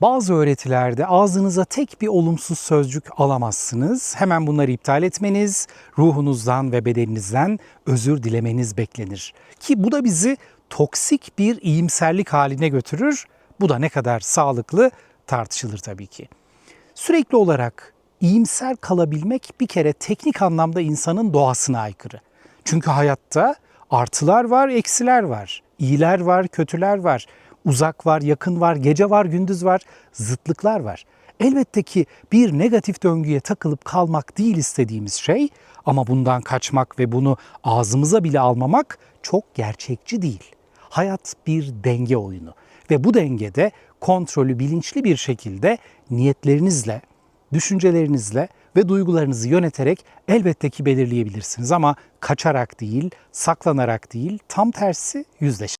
Bazı öğretilerde ağzınıza tek bir olumsuz sözcük alamazsınız. Hemen bunları iptal etmeniz, ruhunuzdan ve bedeninizden özür dilemeniz beklenir. Ki bu da bizi toksik bir iyimserlik haline götürür. Bu da ne kadar sağlıklı tartışılır tabii ki. Sürekli olarak iyimser kalabilmek bir kere teknik anlamda insanın doğasına aykırı. Çünkü hayatta artılar var, eksiler var. İyiler var, kötüler var. Uzak var, yakın var, gece var, gündüz var, zıtlıklar var. Elbette ki bir negatif döngüye takılıp kalmak değil istediğimiz şey ama bundan kaçmak ve bunu ağzımıza bile almamak çok gerçekçi değil. Hayat bir denge oyunu ve bu dengede kontrolü bilinçli bir şekilde niyetlerinizle, düşüncelerinizle ve duygularınızı yöneterek elbette ki belirleyebilirsiniz ama kaçarak değil, saklanarak değil, tam tersi yüzleşerek.